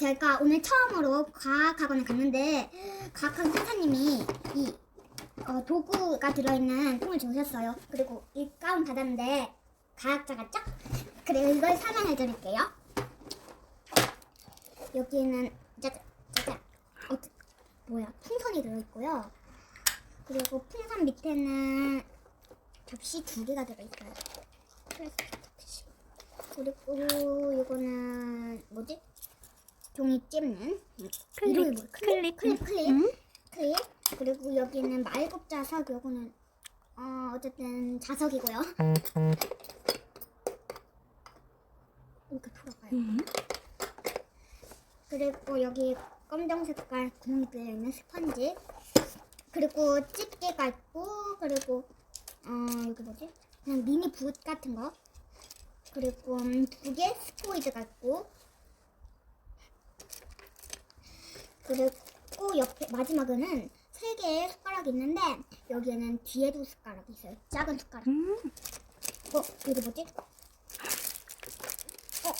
제가 오늘 처음으로 과학학원에 갔는데 과학학원 선생님이 이 어, 도구가 들어있는 통을 주셨어요. 그리고 이 가운 받았는데 과학자 같죠? 그리고 이걸 설명해 드릴게요. 여기는 짜잔. 어, 뭐야? 풍선이 들어있고요. 그리고 풍선 밑에는 접시 두 개가 들어있어요. 그리고 이거는 뭐지? 종이 찝는 이름이 뭐야? 클립 클립 클립 응? 클립 그리고 여기는 말굽 자석 요거는 어 어쨌든 자석이고요. 이렇게 풀어봐요. 응. 그리고 여기 검정 색깔 구멍이 뚫려 있는 스펀지 그리고 집게가 있고 그리고 어 여기 뭐지 그냥 미니 붓 같은 거 그리고 음, 두개 스포이드가 있고 그리고 옆에 마지막에는 세 개의 숟가락이 있는데 여기에는 뒤에도 숟가락이 있어요 작은 숟가락 응. 어 이게 뭐지 어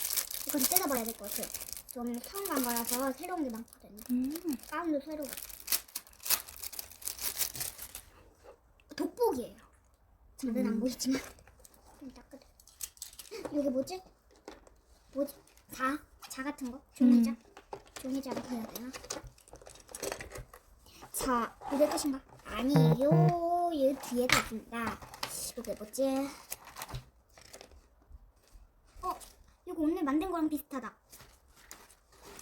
이건 뜯어봐야 될 것 같아요 저는 처음 간 거라서 새로운 게 많거든요 응. 가운도 새로 돋보기예요. 안 음. 보이지만 좀 따끈해. 여기 뭐지? 뭐지? 자? 자 같은 거? 종이자? 종이자라고 해야 되나? 자, 이게 끝인가? 아니에요. 이 뒤에도 있습니다. 이게 뭐지? 어, 이거 오늘 만든 거랑 비슷하다.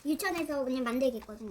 유치원에서 그냥 만들기 있거든요.